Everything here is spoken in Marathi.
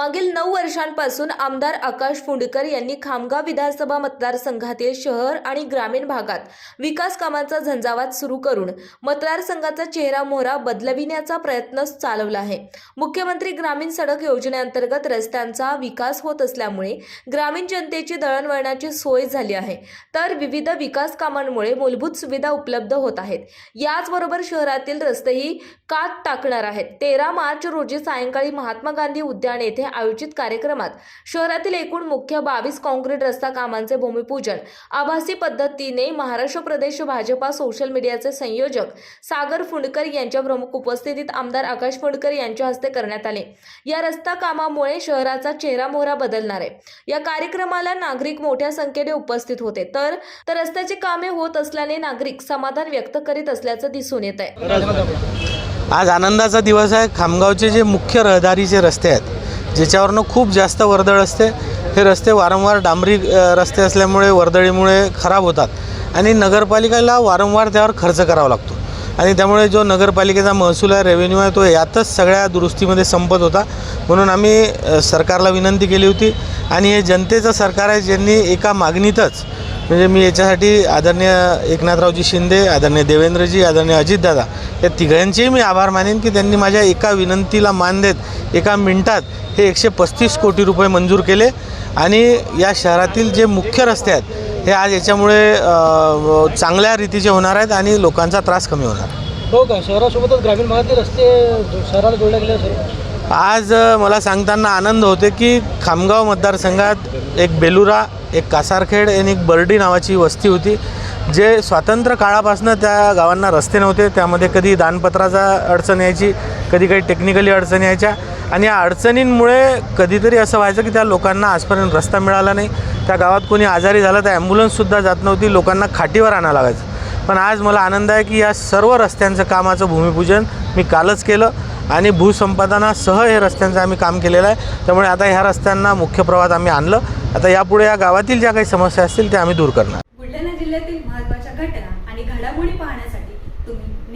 मागील नऊ वर्षांपासून आमदार आकाश फुंडकर यांनी खामगाव विधानसभा मतदारसंघातील शहर आणि ग्रामीण भागात विकास कामांचा झंझावात सुरू करून मतदारसंघाचा चेहरा मोहरा बदलविण्याचा प्रयत्न चालवला आहे. मुख्यमंत्री ग्रामीण सडक योजनेअंतर्गत रस्त्यांचा विकास होत असल्यामुळे ग्रामीण जनतेची दळणवळणाची सोय झाली आहे. तर विविध विकास कामांमुळे मूलभूत सुविधा उपलब्ध होत आहेत. याचबरोबर शहरातील रस्तेही कात टाकणार आहेत. तेरा मार्च रोजी सायंकाळी महात्मा गांधी उद्यान येथे आयोजित कार्यक्रमात शहरातील एकूण मुख्य बावीस काँक्रीट रस्ता कामांचे भूमिपूजन आभासी पद्धतीने महाराष्ट्र प्रदेश भाजपा सोशल मीडियाचे संयोजक सागर फुंडकर यांच्या प्रमुख उपस्थितीत आमदार आकाश फुंडकर यांच्या हस्ते करण्यात आले. या रस्ता कामामुळे शहराचा चेहरा मोहरा बदलणार आहे. या कार्यक्रमाला नागरिक मोठ्या संख्येने उपस्थित होते. तर तर रस्त्याची कामे होत असल्याने नागरिक समाधान व्यक्त करीत असल्याचं दिसून येत आहे आज आनंदाचा दिवस आहे. खामगावचे जे मुख्य रहदारीचे रस्ते आहेत ज्याच्यावरनं खूप जास्त वर्दळ असते. हे रस्ते वारंवार डांबरी रस्ते असल्यामुळे वर्दळीमुळे खराब होतात. आणि नगरपालिकेला वारंवार त्यावर खर्च करावा लागतो. आणि त्यामुळे जो नगरपालिकेचा महसूल आहे रेव्हेन्यू आहे तो यातच सगळ्या दुरुस्तीमध्ये संपत होता. म्हणून आम्ही सरकारला विनंती केली होती. आणि हे जनतेचं सरकार आहे ज्यांनी एका मागणीतच म्हणजे मी याच्यासाठी आदरणीय एकनाथरावजी शिंदे आदरणीय देवेंद्रजी आदरणीय अजितदादा या तिघांचेही मी आभार मानेन की त्यांनी माझ्या एका विनंतीला मान देत एका मिनिटात हे एकशे पस्तीस कोटी रुपये मंजूर केले. आणि या शहरातील जे मुख्य रस्ते आहेत हे आज याच्यामुळे अ, चांगल्या रीतीचे होणार आहेत आणि लोकांचा त्रास कमी होणार हो का? शहरासोबतच ग्रामीण भागातील रस्ते जो- शहराला जोडले गेले असेल? आज अ, मला सांगताना आनंद होते की खामगाव मतदारसंघात एक बेलुरा एक कासारखेड आणि एक बर्डी नावाची वस्ती होती जे स्वातंत्र्य काळापासून त्या गावांना रस्ते नव्हते. त्यामध्ये कधी दानपत्राचा अडचण यायची कधी काही टेक्निकली अडचणी यायच्या. आणि या अडचणींमुळे कधीतरी असं व्हायचं की त्या लोकांना आजपर्यंत रस्ता मिळाला नाही. त्या गावात कोणी आजारी झालं तर ॲम्ब्युलन्ससुद्धा जात नव्हती लोकांना खाटीवर आणावं लागायचं. पण आज मला आनंद आहे की या सर्व रस्त्यांचं कामाचं भूमिपूजन मी कालच केलं आणि भूसंपादनासह हे रस्त्यांचं आम्ही काम केलेलं आहे. त्यामुळे आता ह्या रस्त्यांना मुख्य प्रवाहात आम्ही आणलं. आता यापुढे या गावातील ज्या काही समस्या असतील त्या आम्ही दूर करणार. बुलढाणा जिल्ह्यातील महत्त्वाच्या घटना आणि घडामोडी पाहण्यासाठी